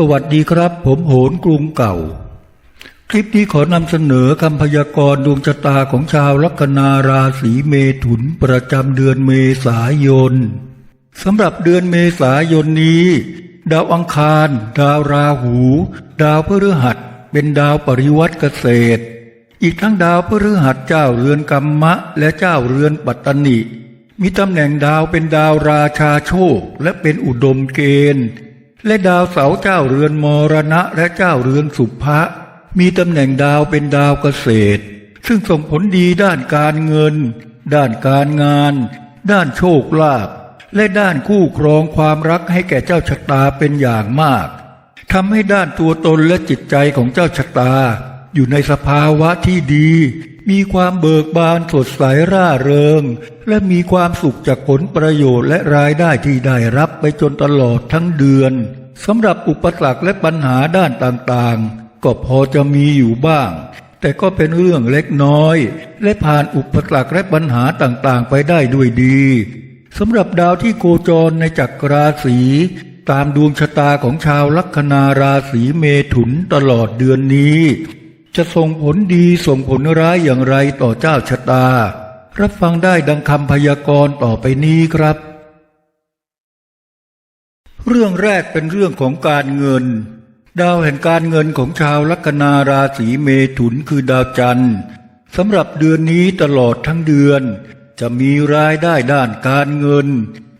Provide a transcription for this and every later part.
สวัสดีครับ ผมโหนกรุงเก่า คลิปนี้ขอนำเสนอคำพยากรณ์ดวงชะตาของชาวลัคนาราศีเมถุนประจำเดือนเมษายนสำหรับเดือนเมษายนนี้ ดาวอังคาร ดาวราหู ดาวพฤหัส เป็นดาวปริวัติเกษตร อีกทั้งดาวพฤหัสเจ้าเรือนกัมมะ และเจ้าเรือนปัตตนิมีตำแหน่งดาวเป็นดาวราชาโชค และเป็นอุดมเกณฑ์ และดาวเสาเจ้าเรือนมรณะและเจ้าเรือนสุภะมีตำแหน่งดาวเป็นดาวเกษตร ซึ่งส่งผลดีด้านการเงิน ด้านการงาน ด้านโชคลาภและด้านคู่ครองความรักให้แก่เจ้าชะตาเป็นอย่างมากทำให้ด้านตัวตนและจิตใจของเจ้าชะตา อยู่ในสภาวะที่ดี มีความเบิกบานสดใสร่าเริง และมีความสุขจากผลประโยชน์และรายได้ที่ได้รับไปจนตลอดทั้งเดือนสำหรับอุปสรรคและปัญหาด้านต่างๆ ก็พอจะมีอยู่บ้าง แต่ก็เป็นเรื่องเล็กน้อย และผ่านอุปสรรคและปัญหาต่างๆ ไปได้ด้วยดีสำหรับดาวที่โคจรในจักรราศีตามดวงชะตาของชาวลัคนาราศีเมถุนตลอดเดือนนี้ จะส่งผลดีส่งผลร้ายอย่างไรต่อเจ้าชะตา รับฟังได้ดังคำพยากรณ์ต่อไปนี้ครับ เรื่องแรกเป็นเรื่องของการเงิน ดาวแห่งการเงินของชาวลัคนาราศีเมถุนคือดาวจันทร์สำหรับเดือนนี้ตลอดทั้งเดือน จะมีรายได้ด้านการเงิน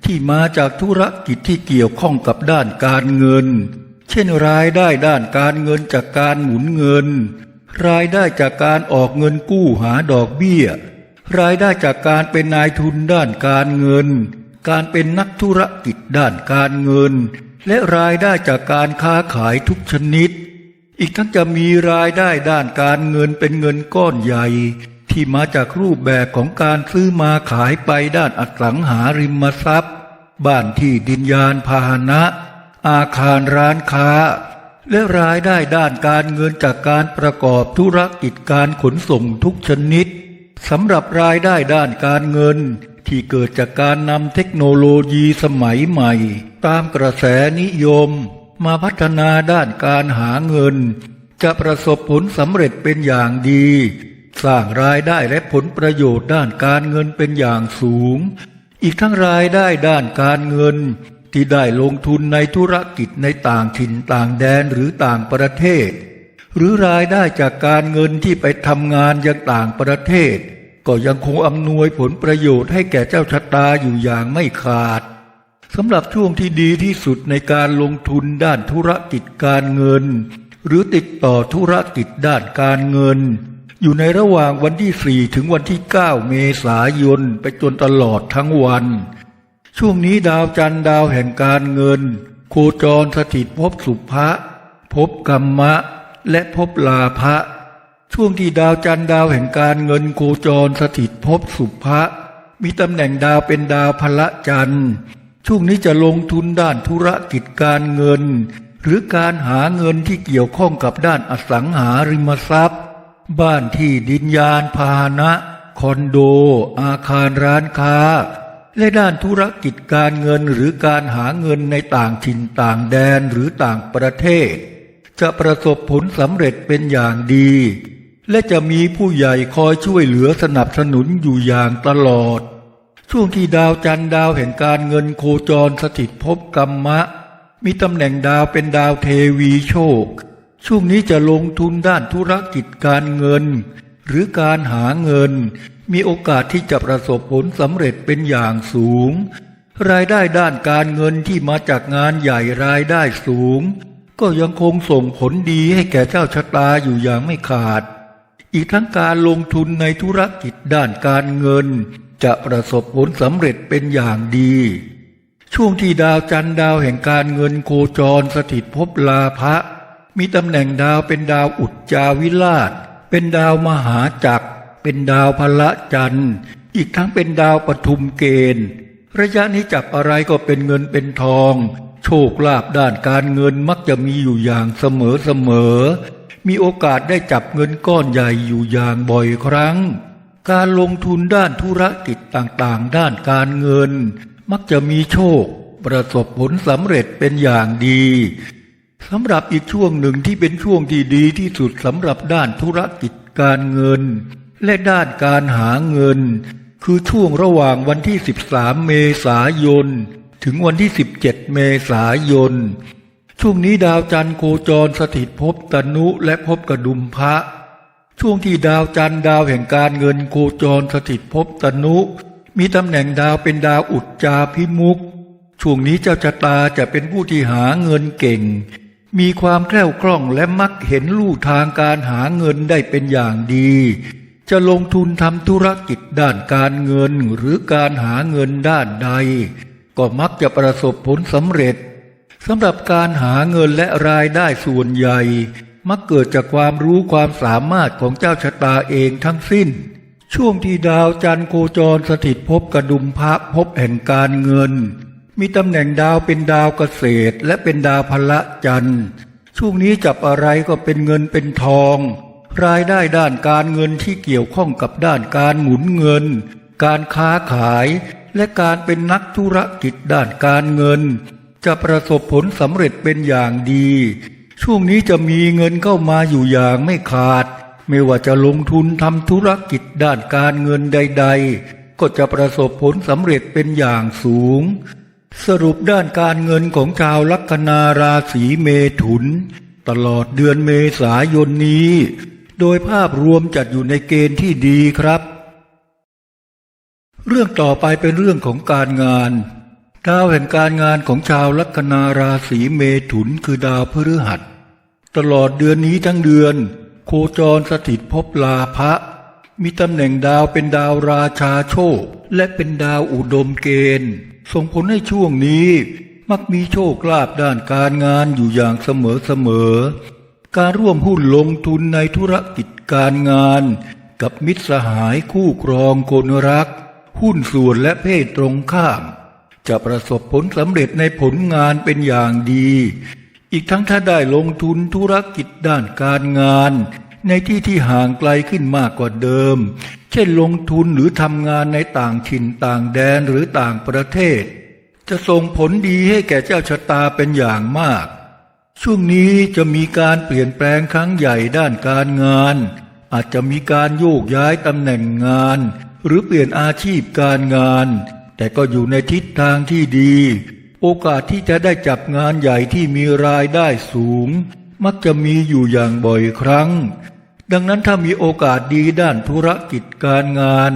ที่มาจากธุรกิจที่เกี่ยวข้องกับด้านการเงิน เช่นรายได้ด้านการเงินจากการหมุนเงิน รายได้จากการออกเงินกู้หาดอกเบี้ย รายได้จากการเป็นนายทุนด้านการเงิน การเป็นนักธุรกิจด้านการเงิน และรายได้จากการค้าขายทุกชนิด อีกทั้งจะมีรายได้ด้านการเงินเป็นเงินก้อนใหญ่ ที่มาจากรูปแบบของการซื้อมาขายไปด้านอสังหาริมทรัพย์ บ้านที่ดินยานพาหนะ อาคารร้านค้า และรายได้ด้านการเงินจากการประกอบธุรกิจการขนส่งทุกชนิดสำหรับรายได้ด้านการเงิน ที่เกิดจากการนำเทคโนโลยีสมัยใหม่ ตามกระแสนิยม มาพัฒนาด้านการหาเงิน จะประสบผลสำเร็จเป็นอย่างดี สร้างรายได้และผลประโยชน์ด้านการเงินเป็นอย่างสูง อีกทั้งรายได้ด้านการเงิน ที่ได้ลงทุนในธุรกิจในต่างถิ่นต่างแดนหรือต่างประเทศ หรือรายได้จากการเงินที่ไปทำงานยังต่างประเทศ ก็ยังคงอำนวยผลประโยชน์ให้แก่เจ้าชะตาอยู่อย่างไม่ขาดสำหรับช่วงที่ดีที่สุดในการลงทุนด้านธุรกิจการเงิน หรือติดต่อธุรกิจด้านการเงิน อยู่ในระหว่างวันที่ 4 ถึงวันที่ 9 เมษายนไปจนตลอดทั้งวัน ช่วงนี้ดาวจันทร์ดาวแห่งการเงิน โคจรสถิตภพสุภะภพกรรมะ และภพลาภะช่วงที่ดาวจันทร์ดาวแห่งการเงินโคจรสถิตภพสุภะมีตำแหน่งดาวเป็นดาวพละจันทร์ ช่วงนี้จะลงทุนด้านธุรกิจการเงิน หรือการหาเงินที่เกี่ยวข้องกับด้านอสังหาริมทรัพย์ บ้านที่ดินยานพาหนะ คอนโด อาคารร้านค้า และด้านธุรกิจการเงินหรือการหาเงินในต่างถิ่นต่างแดนหรือต่างประเทศ จะประสบผลสำเร็จเป็นอย่างดี และจะมีผู้ใหญ่คอยช่วยเหลือสนับสนุนอยู่อย่างตลอด ช่วงที่ดาวจันทร์ดาวแห่งการเงินโคจรสถิตภพกรรมะ มีตำแหน่งดาวเป็นดาวเทวีโชค ช่วงนี้จะลงทุนด้านธุรกิจการเงิน หรือการหาเงิน มีโอกาสที่จะประสบผลสำเร็จเป็นอย่างสูง รายได้ด้านการเงินที่มาจากงานใหญ่รายได้สูง ก็ยังคงส่งผลดีให้แก่เจ้าชะตาอยู่อย่างไม่ขาด อีกทั้งการลงทุนในธุรกิจด้านการเงิน จะประสบผลสำเร็จเป็นอย่างดี ช่วงที่ดาวจันทร์ดาวแห่งการเงินโคจรสถิตภพลาภะมีตำแหน่งดาวเป็นดาวอุจจาวิราช เป็นดาวมหาจักร เป็นดาวพละจันทร์ อีกทั้งเป็นดาวปทุมเกณฑ์ ระยะนี้จับอะไรก็เป็นเงินเป็นทอง โชคลาภด้านการเงินมักจะมีอยู่อย่างเสมอเสมอ มีโอกาสได้จับเงินก้อนใหญ่อยู่อย่างบ่อยครั้ง การลงทุนด้านธุรกิจต่างๆ ด้านการเงิน มักจะมีโชค ประสบผลสำเร็จเป็นอย่างดีสำหรับอีกช่วงหนึ่งที่เป็นช่วงที่ดีที่สุดสำหรับด้านธุรกิจการเงิน และด้านการหาเงิน คือช่วงระหว่างวันที่ 13 เมษายน ถึงวันที่ 17 เมษายน ช่วงนี้ดาวจันทร์โคจรสถิตภพตนุและภพกระดุมพระ ช่วงที่ดาวจันทร์ดาวแห่งการเงินโคจรสถิตภพตนุ มีตำแหน่งดาวเป็นดาวอุจจาพิมุก ช่วงนี้เจ้าชะตาจะเป็นผู้ที่หาเงินเก่ง มีความแคล่วคล่องและมักเห็นลู่ทางการหาเงินได้เป็นอย่างดี จะลงทุนทำธุรกิจด้านการเงินหรือการหาเงินด้านใด ก็มักจะประสบผลสำเร็จสำหรับการหาเงินและรายได้ส่วนใหญ่ มักเกิดจากความรู้ความสามารถของเจ้าชะตาเองทั้งสิ้น ช่วงที่ดาวจันทร์โคจรสถิตภพกระดุมพระภพแห่งการเงิน มีตำแหน่งดาวเป็นดาวเกษตรและเป็นดาวพละจันทร์ช่วงนี้จับอะไรก็เป็นเงินเป็นทอง รายได้ด้านการเงินที่เกี่ยวข้องกับด้านการหมุนเงิน การค้าขาย และการเป็นนักธุรกิจด้านการเงิน จะประสบผลสำเร็จเป็นอย่างดี ช่วงนี้จะมีเงินเข้ามาอยู่อย่างไม่ขาด ไม่ว่าจะลงทุนทำธุรกิจด้านการเงินใด ๆ ก็จะประสบผลสำเร็จเป็นอย่างสูง สรุปด้านการเงินของชาวลัคนาราศีเมถุน ตลอดเดือนเมษายนนี้ โดยภาพรวมจัดอยู่ในเกณฑ์ที่ดีครับ เรื่องต่อไปเป็นเรื่องของการงานดาวแห่งการงานของชาวลัคนาราศีเมถุนคือดาวพฤหัส ตลอดเดือนนี้ทั้งเดือน โคจรสถิตภพลาภะมีตำแหน่งดาวเป็นดาวราชาโชค และเป็นดาวอุดมเกณฑ์ส่งผลให้ช่วงนี้ มักมีโชคลาภด้านการงานอยู่อย่างเสมอเสมอ การร่วมหุ้นลงทุนในธุรกิจการงาน กับมิตรสหายคู่ครองคนรัก หุ้นส่วนและเพศตรงข้าม จะประสบผลสำเร็จในผลงานเป็นอย่างดี อีกทั้งถ้าได้ลงทุนธุรกิจด้านการงาน ในที่ที่ห่างไกลขึ้นมากกว่าเดิม เช่นลงทุนหรือทำงานในต่างถิ่นต่างแดนหรือต่างประเทศ จะส่งผลดีให้แก่เจ้าชะตาเป็นอย่างมาก ช่วงนี้จะมีการเปลี่ยนแปลงครั้งใหญ่ด้านการงาน อาจจะมีการโยกย้ายตำแหน่งงาน หรือเปลี่ยนอาชีพการงาน แต่ก็อยู่ในทิศทางที่ดี โอกาสที่จะได้จับงานใหญ่ที่มีรายได้สูง มักจะมีอยู่อย่างบ่อยครั้ง ดังนั้นถ้ามีโอกาสดีด้านธุรกิจการงาน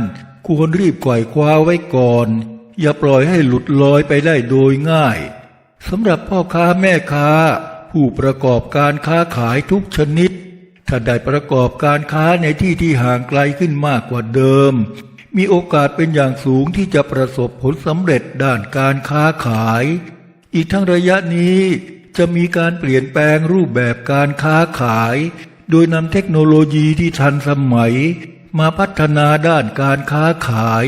ควรรีบไขว่คว้าไว้ก่อน อย่าปล่อยให้หลุดลอยไปได้โดยง่ายสำหรับพ่อค้าแม่ค้า ผู้ประกอบการค้าขายทุกชนิด ถ้าได้ประกอบการค้าในที่ที่ห่างไกลขึ้นมากกว่าเดิม มีโอกาสเป็นอย่างสูงที่จะประสบผลสำเร็จด้านการค้าขาย อีกทั้งระยะนี้จะมีการเปลี่ยนแปลงรูปแบบการค้าขาย โดยนำเทคโนโลยีที่ทันสมัย มาพัฒนาด้านการค้าขาย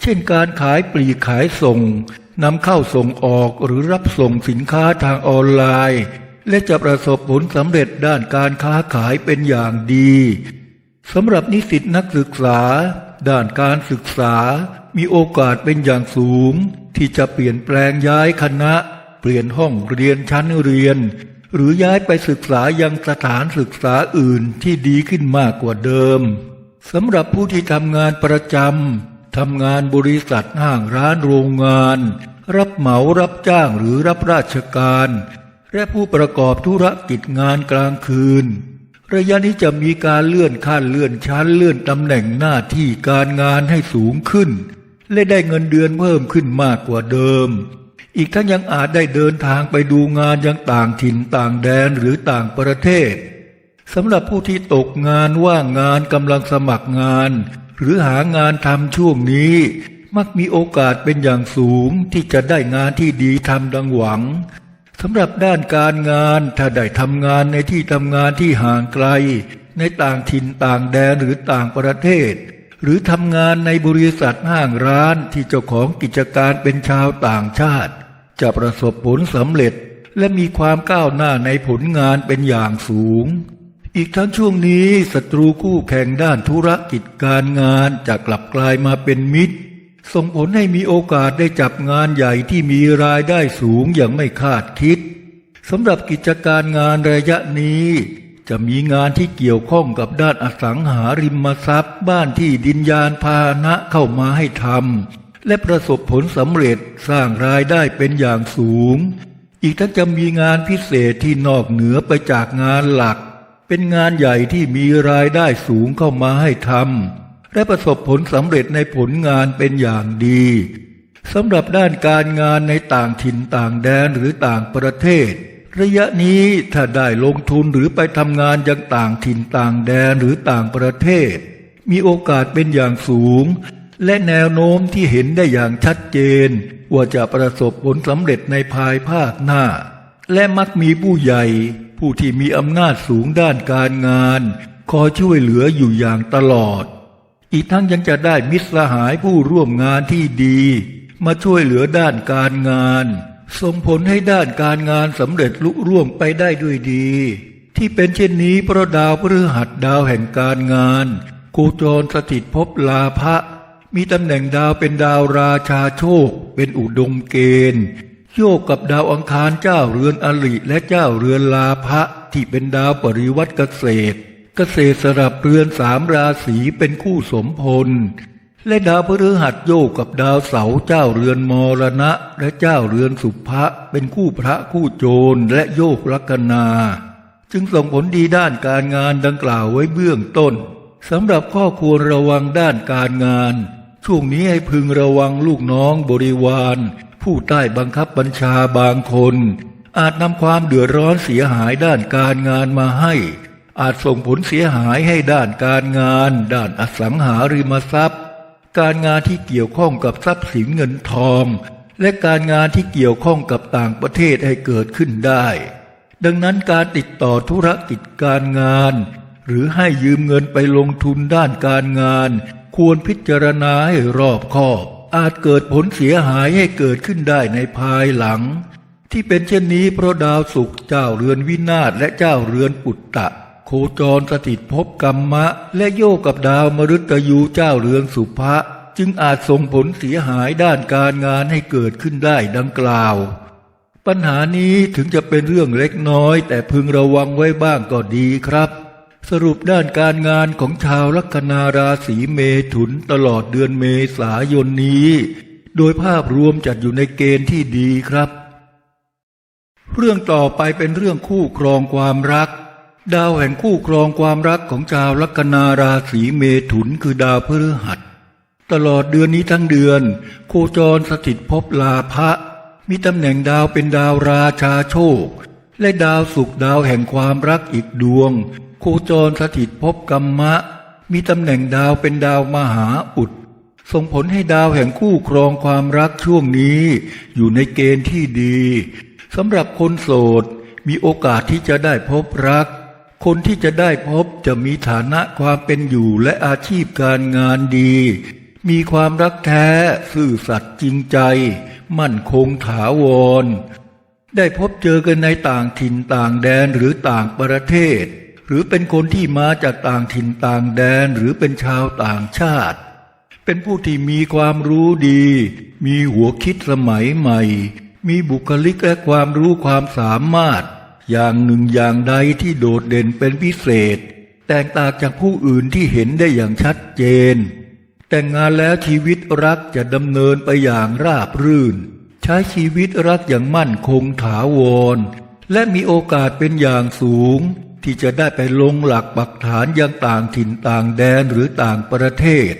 เช่นการขายปลีกขายส่งนำเข้าส่งออกหรือรับส่งสินค้าทางออนไลน์ และจะประสบผลสำเร็จด้านการค้าขายเป็นอย่างดีสำหรับนิสิตนักศึกษา ด้านการศึกษา มีโอกาสเป็นอย่างสูง ที่จะเปลี่ยนแปลงย้ายคณะ เปลี่ยนห้องเรียนชั้นเรียน หรือย้ายไปศึกษายังสถานศึกษาอื่นที่ดีขึ้นมากกว่าเดิมสำหรับผู้ที่ทำงานประจำทำงานบริษัทห้างร้านโรงงาน รับเหมารับจ้างหรือรับราชการ และผู้ประกอบธุรกิจงานกลางคืน ระยะนี้จะมีการเลื่อนขั้นเลื่อนชั้นเลื่อนตำแหน่งหน้าที่การงานให้สูงขึ้น และได้เงินเดือนเพิ่มขึ้นมากกว่าเดิม อีกทั้งยังอาจได้เดินทางไปดูงานยังต่างถิ่นต่างแดนหรือต่างประเทศสำหรับผู้ที่ตกงานว่างงานกำลังสมัครงาน หรือหางานทำช่วงนี้ มักมีโอกาสเป็นอย่างสูงที่จะได้งานที่ดีทำดังหวัง สำหรับด้านการงานถ้าได้ทำงานในที่ทำงานที่ห่างไกล ในต่างถิ่นต่างแดนหรือต่างประเทศ หรือทำงานในบริษัทห้างร้านที่เจ้าของกิจการเป็นชาวต่างชาติ จะประสบผลสำเร็จและมีความก้าวหน้าในผลงานเป็นอย่างสูง อีกทั้งช่วงนี้ศัตรูคู่แข่งด้านธุรกิจการงานจะกลับกลายมาเป็นมิตร ส่งผลให้มีโอกาสได้จับงานใหญ่ที่มีรายได้สูงอย่างไม่คาดคิดสำหรับกิจการงานระยะนี้ จะมีงานที่เกี่ยวข้องกับด้านอสังหาริมทรัพย์ บ้านที่ดินยานพาหนะเข้ามาให้ทำและประสบผลสำเร็จสร้างรายได้เป็นอย่างสูง อีกทั้งจะมีงานพิเศษที่นอกเหนือไปจากงานหลัก เป็นงานใหญ่ที่มีรายได้สูงเข้ามาให้ทำ และประสบผลสำเร็จในผลงานเป็นอย่างดีสำหรับด้านการงานในต่างถิ่นต่างแดนหรือต่างประเทศ ระยะนี้ถ้าได้ลงทุนหรือไปทำงานยังต่างถิ่นต่างแดนหรือต่างประเทศ มีโอกาสเป็นอย่างสูง และแนวโน้มที่เห็นได้อย่างชัดเจน ว่าจะประสบผลสำเร็จในภายภาคหน้า และมักมีผู้ใหญ่ ผู้ที่มีอำนาจสูงด้านการงาน คอยช่วยเหลืออยู่อย่างตลอด อีกทั้งยังจะได้มิตรสหายผู้ร่วมงานที่ดี มาช่วยเหลือด้านการงานส่งผลให้ด้านการงานสำเร็จลุล่วงไปได้ด้วยดี ที่เป็นเช่นนี้เพราะดาวพฤหัสดาวแห่งการงานโคจรสถิตภพลาภะมีตำแหน่งดาวเป็นดาวราชาโชค เป็นอุดมเกณฑ์โยกกับดาวอังคารเจ้าเรือนอลิและเจ้าเรือนลาภะที่เป็นดาวปริวัติเกษตร เกษตรสลับเรือนสามราศีเป็นคู่สมพล และดาวพฤหัสโยกกับดาวเสาเจ้าเรือนมรณะ และเจ้าเรือนสุภะเป็นคู่พระคู่โจรและโยกลัคนา จึงส่งผลดีด้านการงานดังกล่าวไว้เบื้องต้นสำหรับข้อควรระวังด้านการงาน ช่วงนี้ให้พึงระวังลูกน้องบริวาร ผู้ใต้บังคับบัญชาบางคน อาจนำความเดือดร้อนเสียหายด้านการงานมาให้ อาจส่งผลเสียหายให้ด้านการงาน ด้านอสังหาริมทรัพย์ การงานที่เกี่ยวข้องกับทรัพย์สินเงินทอง และการงานที่เกี่ยวข้องกับต่างประเทศให้เกิดขึ้นได้ ดังนั้นการติดต่อธุรกิจการงาน หรือให้ยืมเงินไปลงทุนด้านการงาน ควรพิจารณาให้รอบคอบ อาจเกิดผลเสียหายให้เกิดขึ้นได้ในภายหลัง ที่เป็นเช่นนี้เพราะดาวศุกร์เจ้าเรือนวินาศและเจ้าเรือนปุตตะ โคจรสถิตภพกรรมะ และโยกกับดาวมฤตยูเจ้าเรือนสุภะจึงอาจส่งผลเสียหายด้านการงานให้เกิดขึ้นได้ดังกล่าว ปัญหานี้ถึงจะเป็นเรื่องเล็กน้อย แต่พึงระวังไว้บ้างก็ดีครับ สรุปด้านการงานของชาวลัคนาราศีเมถุนตลอดเดือนเมษายนนี้ โดยภาพรวมจัดอยู่ในเกณฑ์ที่ดีครับ เรื่องต่อไปเป็นเรื่องคู่ครองความรัก ดาวแห่งคู่ครองความรักของชาวลัคนาราศีเมถุนคือดาวพฤหัส ตลอดเดือนนี้ทั้งเดือน โคจรสถิตภพลาภะมีตำแหน่งดาวเป็นดาวราชาโชค และดาวศุกดาวแห่งความรักอีกดวง โคจรสถิตภพกรรมะ มีตำแหน่งดาวเป็นดาวมหาอุด ส่งผลให้ดาวแห่งคู่ครองความรักช่วงนี้ อยู่ในเกณฑ์ที่ดีสำหรับคนโสดมีโอกาสที่จะได้พบรัก คนที่จะได้พบจะมีฐานะความเป็นอยู่และอาชีพการงานดี มีความรักแท้ซื่อสัตย์จริงใจ มั่นคงถาวร ได้พบเจอกันในต่างถิ่นต่างแดนหรือต่างประเทศ หรือเป็นคนที่มาจากต่างถิ่นต่างแดนหรือเป็นชาวต่างชาติ เป็นผู้ที่มีความรู้ดี มีหัวคิดสมัยใหม่ มีบุคลิกและความรู้ความสามารถ อย่างหนึ่งอย่างใดที่โดดเด่นเป็นพิเศษ แตกต่างจากผู้อื่นที่เห็นได้อย่างชัดเจน แต่งงานแล้วชีวิตรักจะดำเนินไปอย่างราบรื่น ใช้ชีวิตรักอย่างมั่นคงถาวร และมีโอกาสเป็นอย่างสูง ที่จะได้ไปลงหลักปักฐานยังต่างถิ่นต่างแดนหรือต่างประเทศ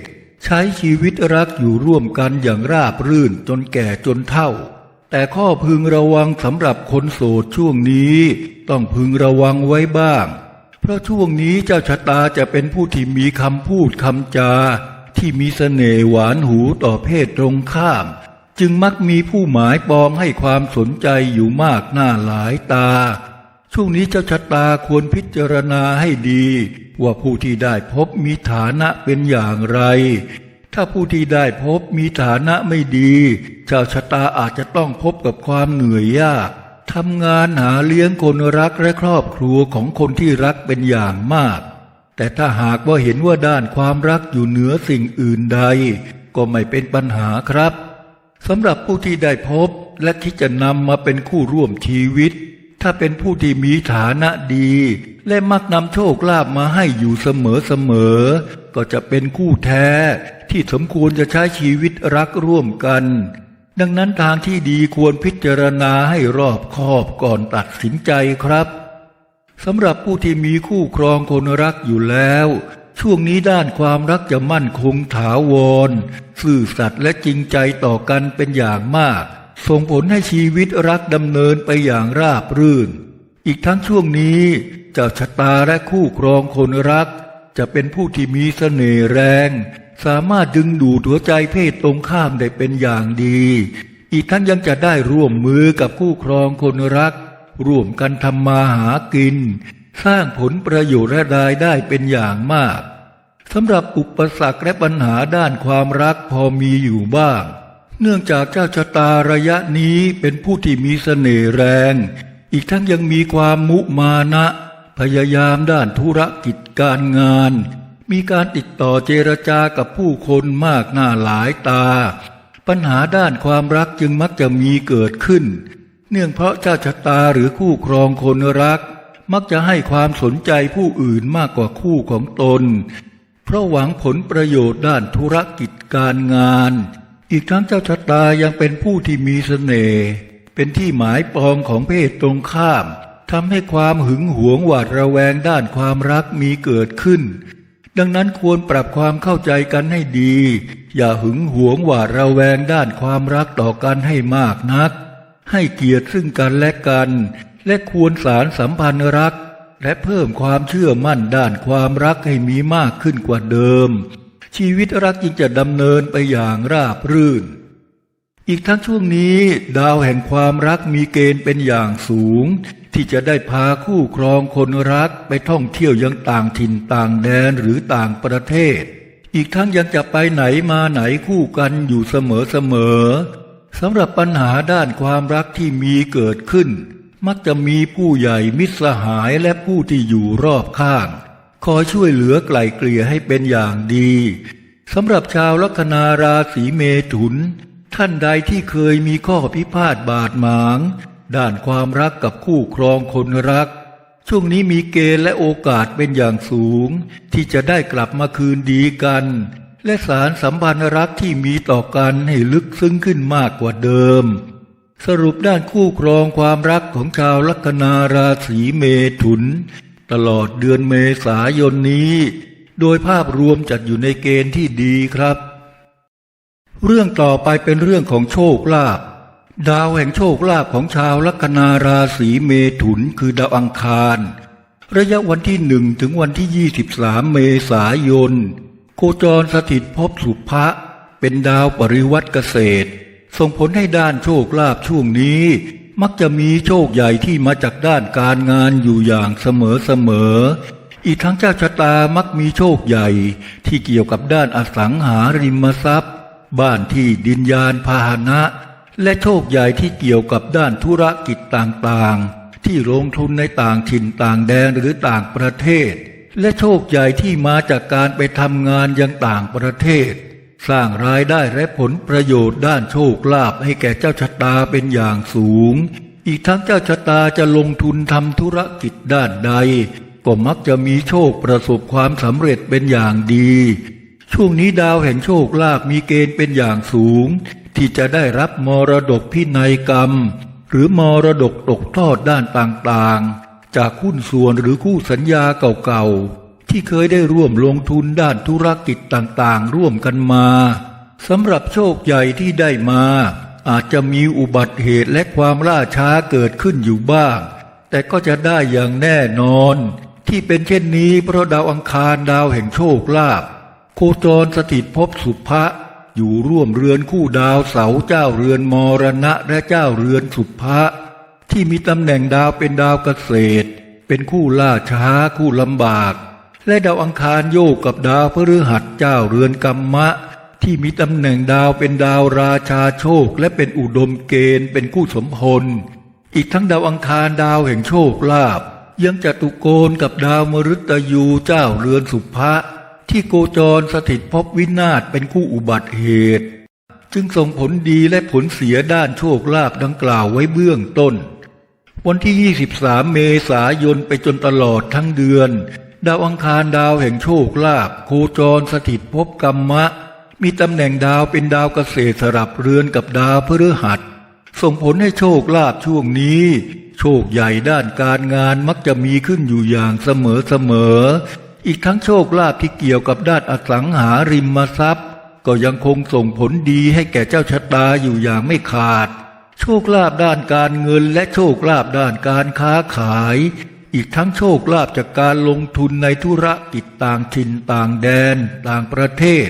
ใช้ชีวิตรักอยู่ร่วมกันอย่างราบรื่นจนแก่จนเฒ่า แต่ข้อพึงระวังสำหรับคนโสดช่วงนี้ ต้องพึงระวังไว้บ้าง เพราะช่วงนี้เจ้าชะตาจะเป็นผู้ที่มีคำพูดคำจา ที่มีเสน่ห์หวานหูต่อเพศตรงข้าม จึงมักมีผู้หมายปองให้ความสนใจอยู่มากหน้าหลายตา ช่วงนี้เจ้าชะตาควรพิจารณาให้ดี ว่าผู้ที่ได้พบมีฐานะเป็นอย่างไร ถ้าผู้ที่ได้พบมีฐานะไม่ดีเจ้าชะตาอาจจะต้องพบกับความเหนื่อยยากทำงานหาเลี้ยงคนรักและครอบครัวของคนที่รักเป็นอย่างมาก แต่ถ้าหากว่าเห็นว่าด้านความรักอยู่เหนือสิ่งอื่นใด ก็ไม่เป็นปัญหาครับสำหรับผู้ที่ได้พบและที่จะนำมาเป็นคู่ร่วมชีวิตถถ้าเป็นผู้ที่มีฐานะดี และมักนำโชคลาภมาให้อยู่เสมอเสมอๆก็จะเป็นคู่แท้ที่สมควรจะใช้ชีวิตรักร่วมกัน ดังนั้นทางที่ดีควรพิจารณาให้รอบคอบก่อนตัดสินใจครับสำหรับผู้ที่มีคู่ครองคนรักอยู่แล้ว ช่วงนี้ด้านความรักจะมั่นคงถาวร ซื่อสัตย์และจริงใจต่อกันเป็นอย่างมาก ส่งผลให้ชีวิตรักดำเนินไปอย่างราบรื่น อีกทั้งช่วงนี้เจ้าชะตาและคู่ครองคนรัก จะเป็นผู้ที่มีเสน่ห์แรง สามารถดึงดูดหัวใจเพศตรงข้ามได้เป็นอย่างดี อีกทั้งยังจะได้ร่วมมือกับคู่ครองคนรัก ร่วมกันทำมาหากิน สร้างผลประโยชน์และรายได้เป็นอย่างมากสำหรับอุปสรรคและปัญหาด้านความรักพอมีอยู่บ้าง เนื่องจากเจ้าชะตาระยะนี้เป็นผู้ที่มีเสน่ห์แรง อีกทั้งยังมีความมุมานะ พยายามด้านธุรกิจการงาน มีการติดต่อเจรจากับผู้คนมากหน้าหลายตา ปัญหาด้านความรักจึงมักจะมีเกิดขึ้น เนื่องเพราะเจ้าชะตาหรือคู่ครองคนรัก มักจะให้ความสนใจผู้อื่นมากกว่าคู่ของตน เพราะหวังผลประโยชน์ด้านธุรกิจการงาน อีกทั้งเจ้าชะตายังเป็นผู้ที่มีเสน่ห์ เป็นที่หมายปองของเพศตรงข้ามทำให้ความหึงหวงหวาดระแวงด้านความรักมีเกิดขึ้น ดังนั้นควรปรับความเข้าใจกันให้ดี อย่าหึงหวงหวาดระแวงด้านความรักต่อกันให้มากนัก ให้เกียรติซึ่งกันและกัน และควรสารสัมพันธ์รัก และเพิ่มความเชื่อมั่นด้านความรักให้มีมากขึ้นกว่าเดิม ชีวิตรักจึงจะดำเนินไปอย่างราบรื่น อีกทั้งช่วงนี้ดาวแห่งความรักมีเกณฑ์เป็นอย่างสูง ที่จะได้พาคู่ครองคนรักไปท่องเที่ยวยังต่างถิ่นต่างแดนหรือต่างประเทศ อีกทั้งยังจะไปไหนมาไหนคู่กันอยู่เสมอๆสำหรับปัญหาด้านความรักที่มีเกิดขึ้น มักจะมีผู้ใหญ่มิตรสหายและผู้ที่อยู่รอบข้าง คอยช่วยเหลือไกล่เกลี่ยให้เป็นอย่างดีสำหรับชาวลัคนาราศีเมถุน ท่านใดที่เคยมีข้อพิพาทบาดหมาง ด้านความรักกับคู่ครองคนรัก ช่วงนี้มีเกณฑ์และโอกาสเป็นอย่างสูง ที่จะได้กลับมาคืนดีกัน และสารสัมพันธ์รักที่มีต่อกันให้ลึกซึ้งขึ้นมากกว่าเดิม สรุปด้านคู่ครองความรักของชาวลัคนาราศีเมถุน ตลอดเดือนเมษายนนี้ โดยภาพรวมจัดอยู่ในเกณฑ์ที่ดีครับ เรื่องต่อไปเป็นเรื่องของโชคลาภดาวแห่งโชคลาภของชาวลัคนาราศีเมถุนคือดาวอังคาร ระยะวันที่หนึ่งถึงวันที่ 23 เมษายน โคจรสถิตภพสุภะเป็นดาวปริวัติเกษตร ส่งผลให้ด้านโชคลาภช่วงนี้ มักจะมีโชคใหญ่ที่มาจากด้านการงานอยู่อย่างเสมอเสมอๆอีกทั้งเจ้าชะตามักมีโชคใหญ่ที่เกี่ยวกับด้านอสังหาริมทรัพย์ บ้านที่ดินยานพาหนะ และโชคใหญ่ที่เกี่ยวกับด้านธุรกิจต่างๆ ที่ลงทุนในต่างถิ่นต่างแดนหรือต่างประเทศ และโชคใหญ่ที่มาจากการไปทำงานยังต่างประเทศ สร้างรายได้และผลประโยชน์ด้านโชคลาภให้แก่เจ้าชะตาเป็นอย่างสูง อีกทั้งเจ้าชะตาจะลงทุนทำธุรกิจด้านใด ก็มักจะมีโชคประสบความสำเร็จเป็นอย่างดี ช่วงนี้ดาวแห่งโชคลาภมีเกณฑ์เป็นอย่างสูง ที่จะได้รับมรดกพินัยกรรม หรือมรดกตกทอดด้านต่างๆ จากหุ้นส่วนหรือคู่สัญญาเก่าๆ ที่เคยได้ร่วมลงทุนด้านธุรกิจต่างๆ ร่วมกันมาสำหรับโชคใหญ่ที่ได้มา อาจจะมีอุบัติเหตุและความล่าช้าเกิดขึ้นอยู่บ้าง แต่ก็จะได้อย่างแน่นอน ที่เป็นเช่นนี้เพราะดาวอังคารดาวแห่งโชคลาภ โคจรสถิตภพสุภะอยู่ร่วมเรือนคู่ดาวเสาเจ้าเรือนมรณะและเจ้าเรือนสุภะที่มีตำแหน่งดาวเป็นดาวเกษตร เป็นคู่ล่าช้าคู่ลำบาก และดาวอังคารโยกกับดาวพฤหัสเจ้าเรือนกรรมะ ที่มีตำแหน่งดาวเป็นดาวราชาโชค และเป็นอุดมเกณฑ์เป็นคู่สมพลอีกทั้งดาวอังคารดาวแห่งโชคลาภยังจตุโกนกับดาวมฤตยูเจ้าเรือนสุภะ ที่โกจรสถิตภพวินาศเป็นคู่อุบัติเหตุ จึงส่งผลดีและผลเสียด้านโชคลาภดังกล่าวไว้เบื้องต้น วันที่ 23 เมษายนไปจนตลอดทั้งเดือน ดาวอังคารดาวแห่งโชคลาภโคจรสถิตภพกรรมะ มีตำแหน่งดาวเป็นดาวเกษตรสลับเรือนกับดาวพฤหัส ส่งผลให้โชคลาภช่วงนี้โชคใหญ่ด้านการงานมักจะมีขึ้นอยู่อย่างเสมอเสมอ อีกทั้งโชคลาภที่เกี่ยวกับด้านอสังหาริมทรัพย์ ก็ยังคงส่งผลดีให้แก่เจ้าชะตาอยู่อย่างไม่ขาด โชคลาภด้านการเงินและโชคลาภด้านการค้าขาย อีกทั้งโชคลาภจากการลงทุนในธุรกิจต่างถิ่นต่างแดน ต่างประเทศ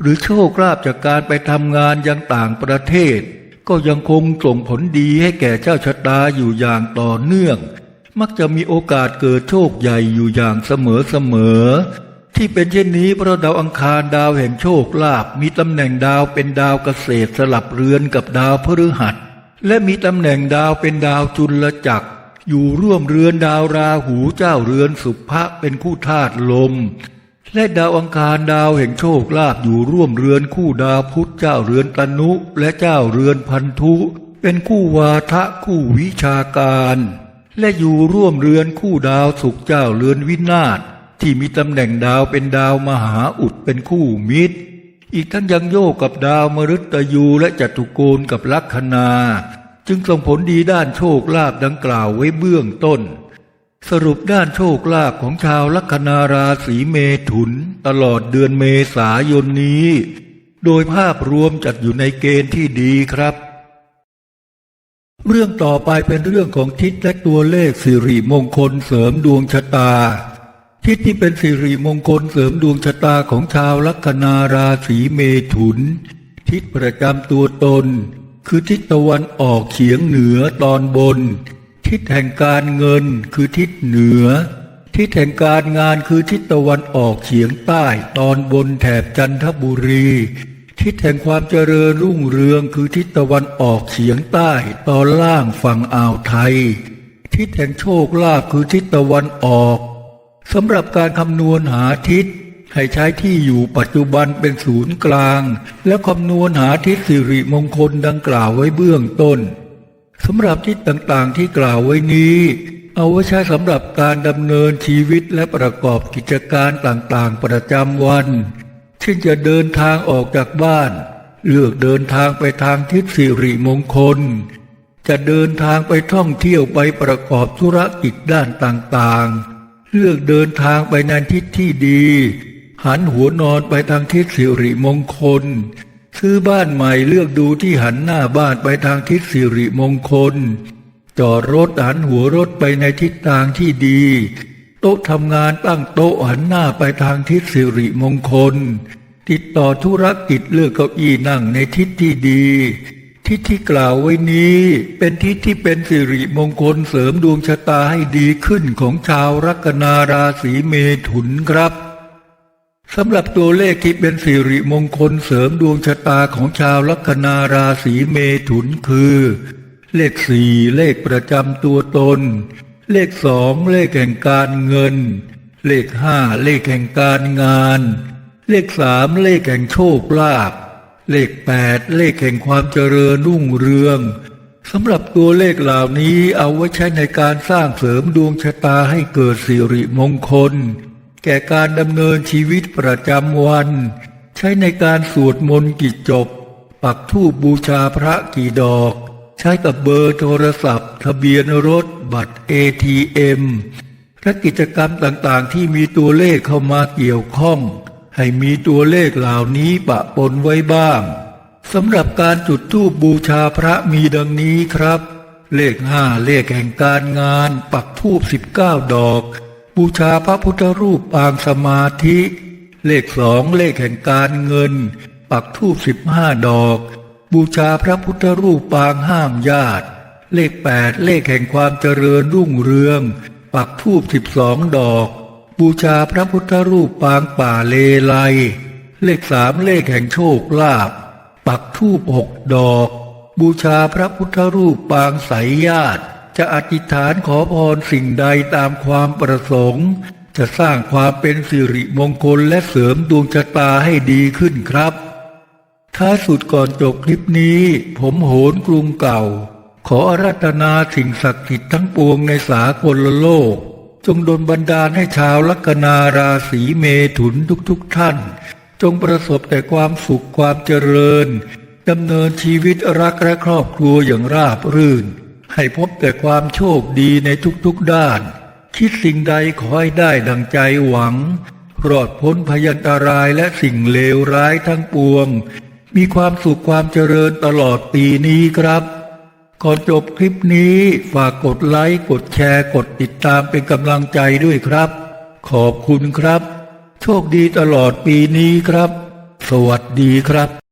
หรือโชคลาภจากการไปทำงานยังต่างประเทศ ก็ยังคงส่งผลดีให้แก่เจ้าชะตาอยู่อย่างต่อเนื่อง มักจะมีโอกาสเกิดโชคใหญ่อยู่อย่างเสมอเสมอ ที่เป็นเช่นนี้เพราะดาวอังคารดาวแห่งโชคลาภมีตำแหน่งดาวเป็นดาวเกษตรสลับเรือนกับดาวพฤหัส และมีตำแหน่งดาวเป็นดาวจุลจักร อยู่ร่วมเรือนดาวราหูเจ้าเรือนสุภะเป็นคู่ธาตุลม และดาวอังคารดาวแห่งโชคลาภอยู่ร่วมเรือนคู่ดาวพุธเจ้าเรือนตนุ และเจ้าเรือนพันธุ เป็นคู่วาทะคู่วิชาการ และอยู่ร่วมเรือนคู่ดาวสุขเจ้าเรือนวินาศที่มีตำแหน่งดาวเป็นดาวมหาอุดเป็นคู่มิตร อีกทั้งยังโยกกับดาวมฤตยูและจัตุโกณกับลัคนา จึงส่งผลดีด้านโชคลาภดังกล่าวไว้เบื้องต้น สรุปด้านโชคลาภของชาวลัคนาราศีเมถุน ตลอดเดือนเมษายนนี้ โดยภาพรวมจัดอยู่ในเกณฑ์ที่ดีครับ เรื่องต่อไปเป็นเรื่องของทิศและตัวเลขสิริมงคลเสริมดวงชะตา ทิศที่เป็นสิริมงคลเสริมดวงชะตาของชาวลัคนาราศีเมถุน ทิศประจำตัวตน คือทิศตะวันออกเฉียงเหนือตอนบน ทิศแห่งการเงินคือทิศเหนือ ทิศแห่งการงานคือทิศตะวันออกเฉียงใต้ตอนบนแถบจันทบุรี ทิศแห่งความเจริญรุ่งเรืองคือทิศตะวันออกเฉียงใต้ตอนล่างฝั่งอ่าวไทย ทิศแห่งโชคลาภคือทิศตะวันออกสำหรับการคำนวณหาทิศ ให้ใช้ที่อยู่ปัจจุบันเป็นศูนย์กลาง และคำนวณหาทิศสิริมงคลดังกล่าวไว้เบื้องต้นสำหรับทิศต่างๆที่กล่าวไว้นี้ เอาไว้ใช้สำหรับการดำเนินชีวิตและประกอบกิจการต่างๆประจำวัน เช่จะเดินทางออกจากบ้าน เลือกเดินทางไปทางทิศสิริมงคล จะเดินทางไปท่องเที่ยวไปประกอบธุรกิจด้านต่างๆ เลือกเดินทางไปในทิศที่ดี หันหัวนอนไปทางทิศสิริมงคล ซื้อบ้านใหม่เลือกดูที่หันหน้าบ้านไปทางทิศสิริมงคล จอดรถหันหัวรถไปในทิศทางที่ดี โต๊ะทำงานตั้งโต๊ะหันหน้าไปทางทิศสิริมงคล ติดต่อธุรกิจเลือกเก้าอี้นั่งในทิศที่ดี ทิศที่กล่าวไว้นี้ เป็นทิศที่เป็นสิริมงคลเสริมดวงชะตาให้ดีขึ้นของชาวลัคนาราศีเมถุนครับสำหรับตัวเลขที่เป็นสิริมงคลเสริมดวงชะตาของชาวลัคนาราศีเมถุนคือ เลขสี่เลขประจำตัวตน เลขสองเลขแห่งการเงิน เลขห้าเลขแห่งการงาน เลขสามเลขแห่งโชคลาภเลขแปดเลขแห่งความเจริญรุ่งเรืองสำหรับตัวเลขเหล่านี้เอาไว้ใช้ในการสร้างเสริมดวงชะตาให้เกิดสิริมงคล แก่การดำเนินชีวิตประจำวัน ใช้ในการสวดมนต์กิจจบ ปักธูปบูชาพระกี่ดอก ช้กับเบอร์โทรศัพท์ ทะเบียนรถบัตร ATM และกิจกรรมต่างๆ ที่มีตัวเลขเข้ามาเกี่ยวข้อง ให้มีตัวเลขเหล่านี้ปะปนไว้บ้างสำหรับการจุดธูปบูชาพระมีดังนี้ครับ เลขห้าเลขแห่งการงาน ปักธูปสิบเก้าดอก บูชาพระพุทธรูปปางสมาธิ เลขสองเลขแห่งการเงิน ปักธูปสิบห้าดอก บูชาพระพุทธรูปปางห้ามญาติ เลขแปดเลขแห่งความเจริญรุ่งเรือง ปักธูปสิบสองดอก บูชาพระพุทธรูปปางป่าเลไล เลขสามเลขแห่งโชคลาภปักธูปหกดอก บูชาพระพุทธรูปปางสายญาติ จะอธิษฐานขอพรสิ่งใดตามความประสงค์ จะสร้างความเป็นสิริมงคลและเสริมดวงชะตาให้ดีขึ้นครับ ท้ายสุดก่อนจบคลิปนี้ ผมโหนกรุงเก่า ขออารัตนาสิ่งศักดิ์สิทธิ์ทั้งปวงในสากลโลก จงดลบันดาลให้ชาวลัคนาราศีเมถุนทุกๆทท่าน จงประสบแต่ความสุขความเจริญดำเนินชีวิตรักและครอบครัวอย่างราบรื่น ให้พบแต่ความโชคดีในทุกๆด้าน คิดสิ่งใดขอให้ได้ดังใจหวัง รอดพ้นพยันตรายและสิ่งเลวร้ายทั้งปวง มีความสุขความเจริญตลอดปีนี้ครับ ก่อนจบคลิปนี้ฝากกดไลค์ กดแชร์ กดติดตามเป็นกำลังใจด้วยครับ ขอบคุณครับ โชคดีตลอดปีนี้ครับ สวัสดีครับ